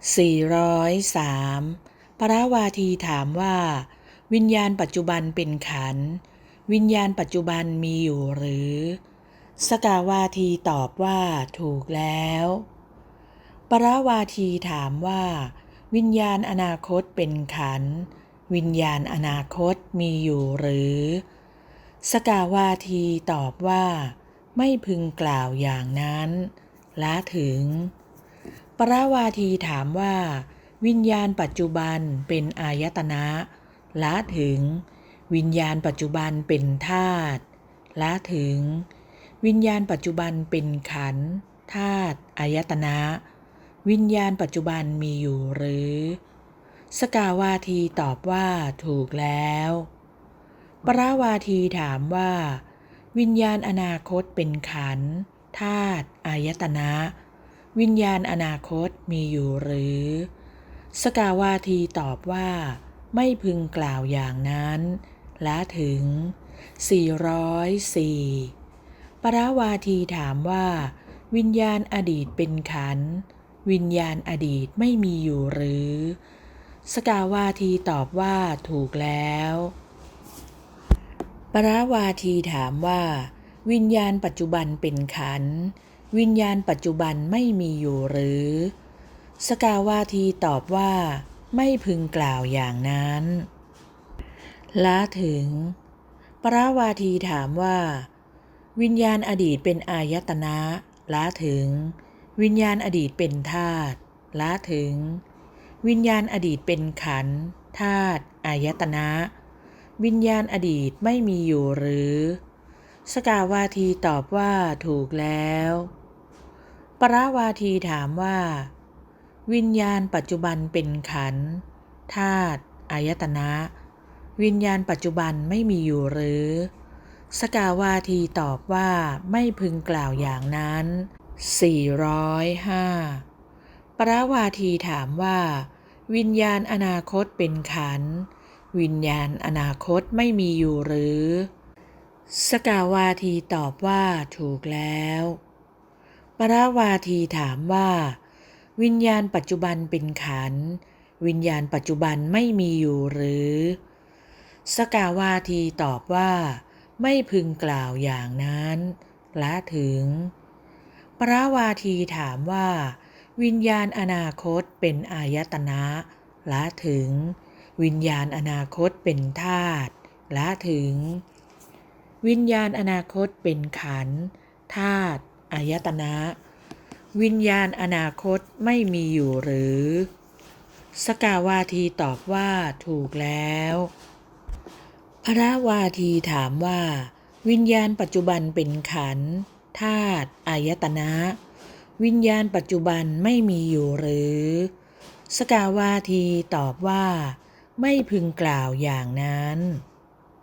403 พระวาทีถามว่า วิญญาณปัจจุบันเป็นขัน วิญญาณปัจจุบันมีอยู่หรือ สกาวาทีตอบว่าถูกแล้ว ปราวาทีถามว่า วิญญาณอนาคตเป็นขัน วิญญาณอนาคตมีอยู่หรือ สกาวาทีตอบว่า ไม่พึงกล่าวอย่างนั้น ละถึง ปราวาทีถามว่า วิญญาณปัจจุบันเป็นอายตนะละถึง วิญญาณปัจจุบันเป็นธาตุละถึง วิญญาณปัจจุบันเป็นขันธาตุอายตนะ วิญญาณปัจจุบันมีอยู่หรือ สกาวาทีตอบว่าถูกแล้ว ปราวาทีถามว่า วิญญาณอนาคตเป็นขันธาตุอายตนะ วิญญาณอนาคตมีอยู่หรือ สกาวาทีตอบว่า ไม่พึงกล่าวอย่างนั้นละถึง 404 ปราวาทีถามว่า วิญญาณอดีตเป็นขัน วิญญาณอดีตไม่มีอยู่หรือ สกาวาทีตอบว่าถูกแล้ว ปราวาทีถามว่า วิญญาณปัจจุบันเป็นขันธ์ วิญญาณปัจจุบันไม่มีอยู่หรือ สกาวาทีตอบว่า ไม่พึงกล่าวอย่างนั้นละถึง ปราวาทีถามว่า วิญญาณอดีตเป็นอายตนะละถึง วิญญาณอดีตเป็นธาตุละถึง วิญญาณอดีตเป็นขันธ์ธาตุอายตนะ วิญญาณอดีตไม่มีอยู่หรือ สกาวาทีตอบว่าถูกแล้ว ปราวาทีถามว่า วิญญาณปัจจุบันเป็นขันธ์ธาตุอายตนะ วิญญาณปัจจุบันไม่มีอยู่หรือ สกาวาทีตอบว่าไม่พึงกล่าวอย่างนั้น 405 ปราวาทีถามว่า วิญญาณอนาคตเป็นขันธ์วิญญาณอนาคตไม่มีอยู่หรือ สกาวาทีตอบว่าถูกแล้ว ปราวาทีถามว่า วิญญาณปัจจุบันเป็นขัน วิญญาณปัจจุบันไม่มีอยู่หรือ สกาวาทีตอบว่า ไม่พึงกล่าวอย่างนั้น ละถึง ปราวาทีถามว่า วิญญาณอนาคตเป็นอายตนะละถึง วิญญาณอนาคตเป็นธาตุละถึง วิญญาณอนาคตเป็นขันธาตุายตนะ วิญญาณอนาคตไม่มีอยู่หรือ สกาวาทีตอบว่าถูกแล้วพระวาทีถามว่า วิญญาณปัจจุบันเป็นขันธาตุอายตนะ วิญญาณปัจจุบันไม่มีอยู่หรือ สกาวาทีตอบว่า ไม่พึงกล่าวอย่างนั้น